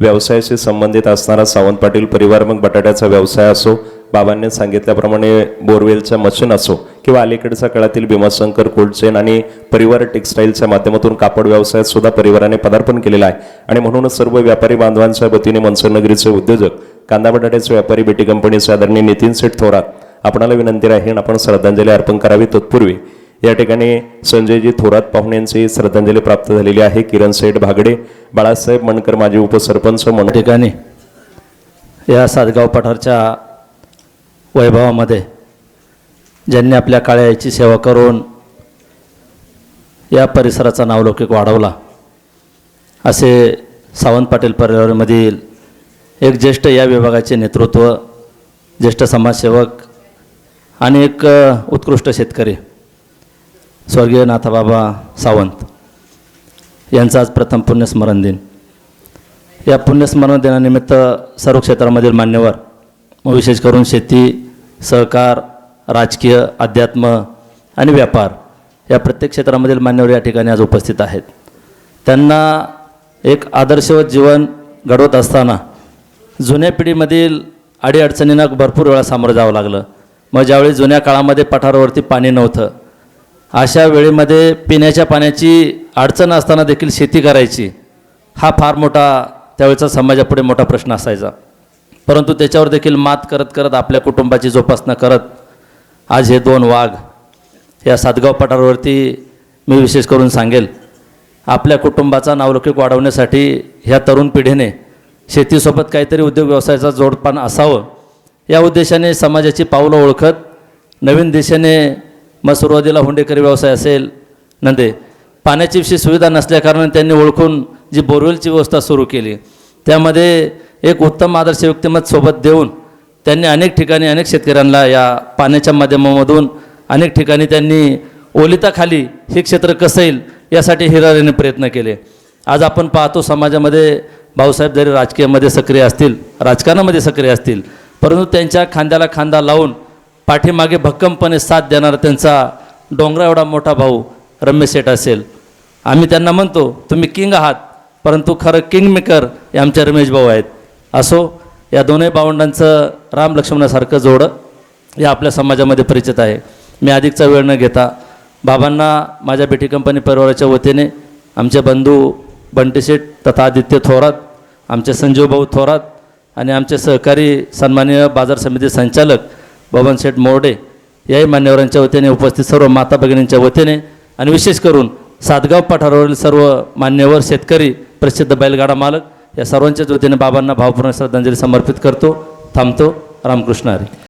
व्यवसायाशी संबंधित असणारा सावंत पाटील परिवार मग बटाट्याचा व्यवसाय असो बाबांनी सांगितल्याप्रमाणे बोरवेलचं मशीन असो किंवा अलीकडच्या काळातील भीमाशंकर कोल्ड चेन आणि परिवार टेक्स्टाईलच्या माध्यमातून कापड व्यवसायात सुद्धा परिवाराने पदार्पण केलेलं आहे. आणि म्हणूनच सर्व व्यापारी बांधवांच्या वतीने मनसरनगरीचे उद्योजक कांदा बटाट्याचे व्यापारी बेटी कंपनीचे आदरणीय नितीन सेठ थोरात आपणाला विनंती राहील आपण श्रद्धांजली अर्पण करावी तत्पूर्वी. या ठिकाणी संजयजी थोरात पाहुणे यांची श्रद्धांजली प्राप्त झालेली आहे. किरण सेठ भागडे बाळासाहेब मणकर माजी उपसरपंच म्हणून. ठिकाणी या सातगाव पठारच्या वैभवामध्ये ज्यांनी आपल्या काळ्याची सेवा करून या परिसराचा नावलौकिक वाढवला असे सावंत पाटील परिवारामधील एक ज्येष्ठ या विभागाचे नेतृत्व ज्येष्ठ समाजसेवक आणि एक उत्कृष्ट शेतकरी स्वर्गीय नाथाबाबा सावंत यांचं आज प्रथम पुण्यस्मरण दिन. या पुण्यस्मरण दिनानिमित्त सर्व क्षेत्रामधील मान्यवर विशेष करून शेती सहकार राजकीय अध्यात्म आणि व्यापार या प्रत्येक क्षेत्रामधील मान्यवर या ठिकाणी आज उपस्थित आहेत. त्यांना एक आदर्शवत जीवन घडवत असताना जुन्या पिढीमधील अडीअडचणींना भरपूर वेळा सामोरं जावं लागलं. मग ज्यावेळी जुन्या काळामध्ये पठारावरती पाणी नव्हतं अशा वेळेमध्ये पिण्याच्या पाण्याची अडचण असताना देखील शेती करायची हा फार मोठा त्यावेळेचा समाजापुढे मोठा प्रश्न असायचा. परंतु त्याच्यावर देखील मात करत करत आपल्या कुटुंबाची जोपासना करत आज हे दोन वाघ या सातगाव पठारावरती मी विशेष करून सांगेल आपल्या कुटुंबाचा नावलौकिक वाढवण्यासाठी ह्या तरुण पिढीने शेतीसोबत काहीतरी उद्योग व्यवसायाचा जोडपान असावं या उद्देशाने समाजाची पावलं ओळखत नवीन दिशेने मग सुरुवातीला हुंडेकरी व्यवसाय असेल नंदे पाण्याची विशेष सुविधा नसल्याकारणाने त्यांनी ओळखून जी बोरवेलची व्यवस्था सुरू केली. त्यामध्ये एक उत्तम आदर्श व्यक्तिमत सोबत देऊन त्यांनी अनेक ठिकाणी अनेक शेतकऱ्यांना या पाण्याच्या माध्यमामधून अनेक ठिकाणी त्यांनी ओलिताखाली हे क्षेत्र कसं येईल यासाठी हिरारीने प्रयत्न केले. आज आपण पाहतो समाजामध्ये भाऊसाहेब जरी राजकीयामध्ये सक्रिय असतील राजकारणामध्ये सक्रिय असतील परंतु त्यांच्या खांद्याला खांदा लावून पाठीमागे भक्कमपणे साथ देणारा त्यांचा डोंगरा एवढा मोठा भाऊ रमेश सेठ असेल. आम्ही त्यांना म्हणतो तुम्ही किंग आहात परंतु खरं किंग मेकर हे आमचे रमेश भाऊ आहेत. असो या दोन्ही भावंडांचं राम लक्ष्मणासारखं जोडं या आपल्या समाजामध्ये परिचित आहे. मी अधिकचा वेळ न घेता बाबांना माझ्या बेटी कंपनी परिवाराच्या वतीने आमचे बंधू बंटीशेठ तथा आदित्य थोरात आमचे संजीव भाऊ थोरात आणि आमचे सहकारी सन्माननीय बाजार समिती संचालक बबन शेठ मोर्डे याही मान्यवरांच्या वतीने उपस्थित सर्व माता भगिनींच्या वतीने आणि विशेष करून सातगाव पठारावरील सर्व मान्यवर शेतकरी प्रसिद्ध बैलगाडा मालक या सर्वांच्याच वतीने बाबांना भावपूर्ण श्रद्धांजली समर्पित करतो थांबतो. रामकृष्ण हरी.